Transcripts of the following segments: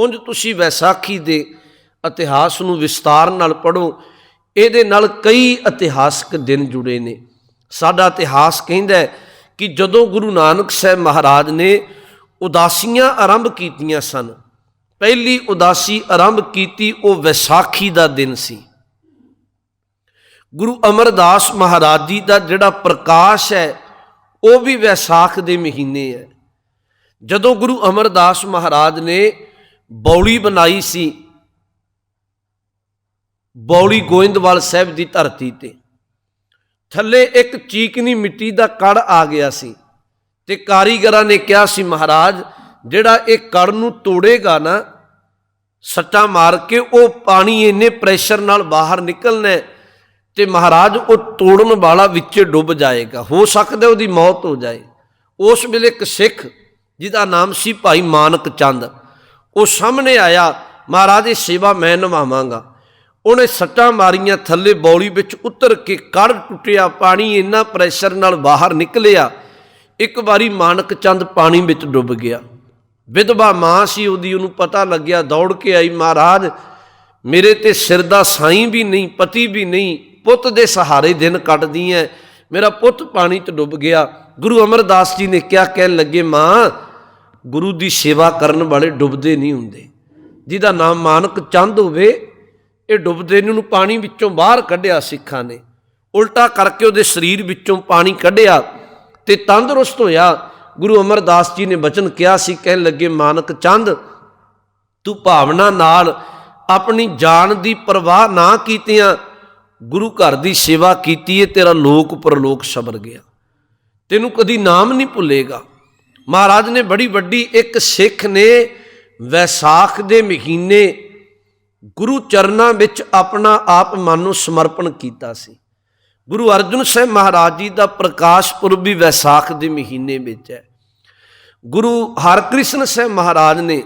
ਉਂਝ ਤੁਸੀਂ ਵੈਸਾਖੀ ਦੇ ਇਤਿਹਾਸ ਨੂੰ ਵਿਸਤਾਰ ਨਾਲ ਪੜੋ ਇਹਦੇ ਨਾਲ ਕਈ ਇਤਿਹਾਸਕ ਦਿਨ ਜੁੜੇ ਨੇ। ਸਾਡਾ ਇਤਿਹਾਸ ਕਹਿੰਦਾ ਕਿ ਜਦੋਂ ਗੁਰੂ ਨਾਨਕ ਸਾਹਿਬ ਮਹਾਰਾਜ ਨੇ ਉਦਾਸੀਆਂ ਆਰੰਭ ਕੀਤੀਆਂ ਸਨ, ਪਹਿਲੀ ਉਦਾਸੀ ਆਰੰਭ ਕੀਤੀ ਉਹ ਵਿਸਾਖੀ ਦਾ ਦਿਨ ਸੀ। ਗੁਰੂ ਅਮਰਦਾਸ ਮਹਾਰਾਜ ਜੀ ਦਾ ਜਿਹੜਾ ਪ੍ਰਕਾਸ਼ ਹੈ, ਉਹ ਵੀ ਵਿਸਾਖ ਦੇ ਮਹੀਨੇ ਹੈ। ਜਦੋਂ ਗੁਰੂ ਅਮਰਦਾਸ ਮਹਾਰਾਜ ਨੇ ਬੌਲੀ ਬਣਾਈ ਸੀ। ਬੌਲੀ ਗੋਇੰਦਵਾਲ ਸਾਹਿਬ ਦੀ ਧਰਤੀ ਤੇ। ਥੱਲੇ ਇੱਕ ਚੀਕਨੀ ਮਿੱਟੀ ਦਾ ਕੜ ਆ ਗਿਆ ਸੀ ਤੇ ਕਾਰੀਗਰਾਂ ਨੇ ਕਿਹਾ ਸੀ, ਮਹਾਰਾਜ, ਜਿਹੜਾ ਇਹ ਕੜ ਨੂੰ ਤੋੜੇਗਾ ਨਾ, ਸੱਟਾ ਮਾਰ ਕੇ ਉਹ ਪਾਣੀ ਇੰਨੇ ਪ੍ਰੈਸ਼ਰ ਨਾਲ ਬਾਹਰ ਨਿਕਲਣਾ ਹੈ ਤੇ ਮਹਾਰਾਜ, ਉਹ ਤੋੜਨ ਵਾਲਾ ਵਿੱਚ ਡੁੱਬ ਜਾਏਗਾ। ਹੋ ਸਕਦਾ ਉਹਦੀ ਮੌਤ ਹੋ ਜਾਏ। ਉਸ ਵੇਲੇ ਇੱਕ ਸਿੱਖ, ਜਿਹਦਾ ਨਾਮ ਸੀ ਭਾਈ ਮਾਨਕ ਚੰਦ ਉਹ ਸਾਹਮਣੇ ਆਇਆ, ਮਹਾਰਾਜ ਦੀ ਸੇਵਾ ਮੈਂ ਨਿਭਾਵਾਂਗਾ। ਉਹਨੇ ਸੱਟਾਂ ਮਾਰੀਆਂ, ਥੱਲੇ ਬੌਲੀ ਵਿੱਚ ਉਤਰ ਕੇ ਕੜ ਟੁੱਟਿਆ, ਪਾਣੀ ਇੰਨਾ ਪ੍ਰੈਸ਼ਰ ਨਾਲ ਬਾਹਰ ਨਿਕਲਿਆ, ਇੱਕ ਵਾਰੀ ਮਾਨਕ ਚੰਦ ਪਾਣੀ ਵਿੱਚ ਡੁੱਬ ਗਿਆ। ਵਿਧਵਾ ਮਾਂ ਸੀ ਉਹਦੀ, ਉਹਨੂੰ ਪਤਾ ਲੱਗਿਆ, ਦੌੜ ਕੇ ਆਈ, ਮਹਾਰਾਜ, ਮੇਰੇ ਤੇ ਸਿਰ ਦਾ ਸਾਈਂ ਵੀ ਨਹੀਂ, ਪਤੀ ਵੀ ਨਹੀਂ, ਪੁੱਤ ਦੇ ਸਹਾਰੇ ਦਿਨ ਕੱਟਦੀ ਐ, ਮੇਰਾ ਪੁੱਤ ਪਾਣੀ 'ਚ ਡੁੱਬ ਗਿਆ। ਗੁਰੂ ਅਮਰਦਾਸ ਜੀ ਨੇ ਕਿਹਾ ਕਹਿਣ ਲੱਗੇ, ਮਾਂ ਗੁਰੂ ਦੀ ਸੇਵਾ ਕਰਨ ਵਾਲੇ ਡੁੱਬਦੇ ਨਹੀਂ ਹੁੰਦੇ। ਜਿਹਦਾ ਨਾਮ ਮਾਨਕ ਚੰਦ ਹੋਵੇ, ਇਹ ਡੁੱਬਦੇ ਨੂੰ ਪਾਣੀ ਵਿੱਚੋਂ ਬਾਹਰ ਕੱਢਿਆ ਸਿੱਖਾਂ ਨੇ। ਉਲਟਾ ਕਰਕੇ ਉਹਦੇ ਸਰੀਰ ਵਿੱਚੋਂ ਪਾਣੀ ਕੱਢਿਆ ਤੇ ਤੰਦਰੁਸਤ ਹੋਇਆ। ਗੁਰੂ ਅਮਰਦਾਸ ਜੀ ਨੇ ਬਚਨ ਕਿਹਾ ਸੀ, ਕਹਿਣ ਲੱਗੇ, ਮਾਨਕ ਚੰਦ, ਤੂੰ ਭਾਵਨਾ ਨਾਲ ਆਪਣੀ ਜਾਨ ਦੀ ਪਰਵਾਹ ਨਾ ਕੀਤਿਆਂ ਗੁਰੂ ਘਰ ਦੀ ਸੇਵਾ ਕੀਤੀ ਏ, ਤੇਰਾ ਲੋਕ ਪਰਲੋਕ ਸਬਰ ਗਿਆ। ਤੈਨੂੰ ਕਦੀ ਨਾਮ ਨਹੀਂ ਭੁੱਲੇਗਾ। ਮਹਾਰਾਜ ਨੇ ਬੜੀ ਵੱਡੀ ਇੱਕ ਸਿੱਖ ਨੇ ਵੈਸਾਖ ਦੇ ਮਹੀਨੇ ਗੁਰੂ ਚਰਨਾਂ ਵਿੱਚ ਆਪਣਾ ਆਪ ਮਨ ਨੂੰ ਸਮਰਪਣ ਕੀਤਾ ਸੀ। ਗੁਰੂ ਅਰਜਨ ਸਾਹਿਬ ਮਹਾਰਾਜ ਜੀ ਦਾ ਪ੍ਰਕਾਸ਼ ਪੁਰਬ ਵੀ ਵੈਸਾਖ ਦੇ ਮਹੀਨੇ ਵਿੱਚ ਹੈ। ਗੁਰੂ ਹਰਕ੍ਰਿਸ਼ਨ ਸਾਹਿਬ ਮਹਾਰਾਜ ਨੇ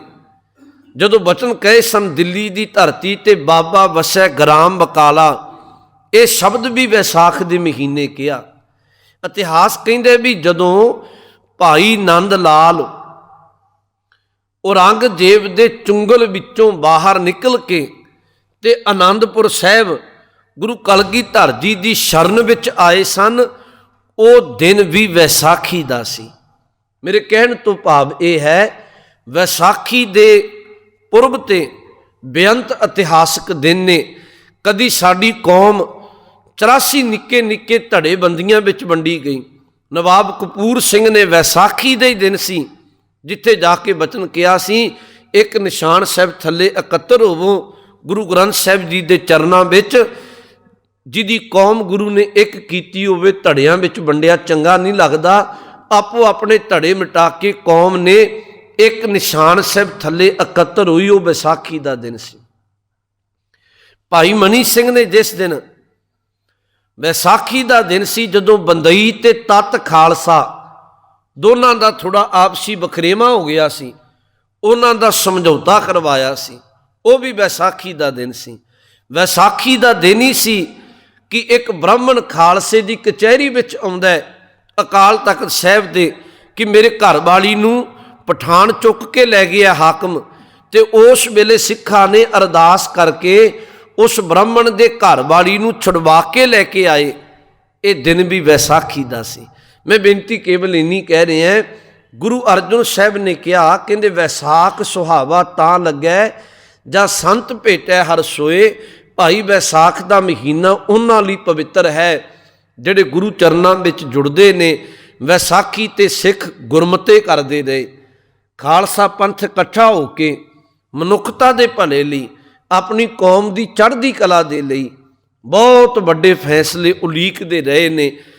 ਜਦੋਂ ਬਚਨ ਕਹੇ ਸਨ ਦਿੱਲੀ ਦੀ ਧਰਤੀ ਤੇ ਬਾਬਾ ਵਸੈ ਗ੍ਰਾਮ ਬਕਾਲਾ, ਇਹ ਸ਼ਬਦ ਵੀ ਵੈਸਾਖ ਦੇ ਮਹੀਨੇ ਕਿਹਾ। ਇਤਿਹਾਸ ਕਹਿੰਦੇ ਵੀ ਜਦੋਂ ਭਾਈ ਨੰਦ ਲਾਲ। ਔਰੰਗਜ਼ੇਬ ਦੇ ਚੁੰਗਲ ਵਿੱਚੋਂ ਬਾਹਰ ਨਿਕਲ ਕੇ ਤੇ ਆਨੰਦਪੁਰ ਸਾਹਿਬ ਗੁਰੂ ਕਲਗੀਧਰ ਜੀ ਦੀ ਸ਼ਰਨ ਵਿੱਚ ਆਏ ਸਨ, ਉਹ ਦਿਨ ਵੀ ਵੈਸਾਖੀ ਦਾ ਸੀ। ਮੇਰੇ ਕਹਿਣ ਤੋਂ ਭਾਵ ਇਹ ਹੈ, ਵੈਸਾਖੀ ਦੇ ਪੁਰਬ ਤੇ ਬੇਅੰਤ ਇਤਿਹਾਸਕ ਦਿਨ ਨੇ। ਕਦੀ ਸਾਡੀ ਕੌਮ 84 ਨਿੱਕੇ ਨਿੱਕੇ ਧੜੇ ਬੰਦੀਆਂ ਵਿੱਚ ਵੰਡੀ ਗਈ। ਨਵਾਬ ਕਪੂਰ ਸਿੰਘ ਨੇ ਵੈਸਾਖੀ ਦੇ ਹੀ ਦਿਨ ਸੀ, ਜਿੱਥੇ ਜਾ ਕੇ ਬਚਨ ਕਿਹਾ ਸੀ, ਇੱਕ ਨਿਸ਼ਾਨ ਸਾਹਿਬ ਥੱਲੇ ਇਕੱਤਰ ਹੋਵੋ, ਗੁਰੂ ਗ੍ਰੰਥ ਸਾਹਿਬ ਜੀ ਦੇ ਚਰਨਾਂ ਵਿੱਚ, ਜਿਹਦੀ ਕੌਮ ਗੁਰੂ ਨੇ ਇੱਕ ਕੀਤੀ ਹੋਵੇ ਧੜਿਆਂ ਵਿੱਚ ਵੰਡਿਆ, ਚੰਗਾ ਨਹੀਂ ਲੱਗਦਾ। ਆਪੋ ਆਪਣੇ ਧੜੇ ਮਿਟਾ ਕੇ ਕੌਮ ਨੇ ਇੱਕ ਨਿਸ਼ਾਨ ਸਾਹਿਬ ਥੱਲੇ ਇਕੱਤਰ ਹੋਈ, ਉਹ ਵਿਸਾਖੀ ਦਾ ਦਿਨ ਸੀ। ਭਾਈ ਮਨੀ ਸਿੰਘ ਨੇ ਜਿਸ ਦਿਨ ਵਿਸਾਖੀ ਦਾ ਦਿਨ ਸੀ ਜਦੋਂ ਬੰਦਈ ਤੇ ਤਤ ਖਾਲਸਾ ਦੋਨਾਂ ਦਾ ਥੋੜਾ ਆਪਸੀ ਬਖਰੇਵਾ ਹੋ ਗਿਆ ਸੀ। ਉਹਨਾਂ ਦਾ ਸਮਝੌਤਾ ਕਰਵਾਇਆ ਸੀ। ਉਹ ਵੀ ਵਿਸਾਖੀ ਦਾ ਦਿਨ ਸੀ। ਵਿਸਾਖੀ ਦਾ ਦਿਨ ਹੀ ਸੀ ਕਿ ਇੱਕ ਬ੍ਰਾਹਮਣ ਖਾਲਸੇ ਦੀ ਕਚਹਿਰੀ ਵਿੱਚ ਆਉਂਦਾ ਅਕਾਲ ਤਖਤ ਸਾਹਿਬ ਦੇ ਕਿ ਮੇਰੇ ਘਰ ਵਾਲੀ ਨੂੰ ਪਠਾਨ ਚੁੱਕ ਕੇ ਲੈ ਗਿਆ ਹਾਕਮ ਤੇ ਉਸ ਵੇਲੇ ਸਿੱਖਾਂ ਨੇ ਅਰਦਾਸ ਕਰਕੇ ਉਸ ਬ੍ਰਾਹਮਣ ਦੇ ਘਰ ਵਾਲੀ ਨੂੰ ਛੁਡਵਾ ਕੇ ਲੈ ਕੇ ਆਏ। ਇਹ ਦਿਨ ਵੀ ਵੈਸਾਖੀ ਦਾ ਸੀ। ਮੈਂ ਬੇਨਤੀ ਕੇਵਲ ਇੰਨੀ ਕਹਿ ਰਿਹਾ ਗੁਰੂ ਅਰਜਨ ਸਾਹਿਬ ਨੇ ਕਿਹਾ, ਕਹਿੰਦੇ ਵੈਸਾਖ ਸੁਹਾਵਾ ਤਾਂ ਲੱਗੈ ਜਾਂ ਸੰਤ ਭੇਟੈ ਹਰ ਸੋਏ, ਭਾਈ ਵੈਸਾਖ ਦਾ ਮਹੀਨਾ ਉਹਨਾਂ ਲਈ ਪਵਿੱਤਰ ਹੈ, ਜਿਹੜੇ ਗੁਰੂ ਚਰਨਾਂ ਵਿੱਚ ਜੁੜਦੇ ਨੇ, ਵੈਸਾਖੀ ਤੇ ਸਿੱਖ ਗੁਰਮਤੇ ਕਰਦੇ ਰਹੇ ਖਾਲਸਾ ਪੰਥ ਇਕੱਠਾ ਹੋ ਕੇ ਮਨੁੱਖਤਾ ਦੇ ਭਲੇ ਲਈ ਆਪਣੀ ਕੌਮ ਦੀ ਚੜ੍ਹਦੀ ਕਲਾ ਦੇ ਲਈ ਬਹੁਤ ਵੱਡੇ ਫੈਸਲੇ ਉਲੀਕਦੇ ਰਹੇ ਨੇ।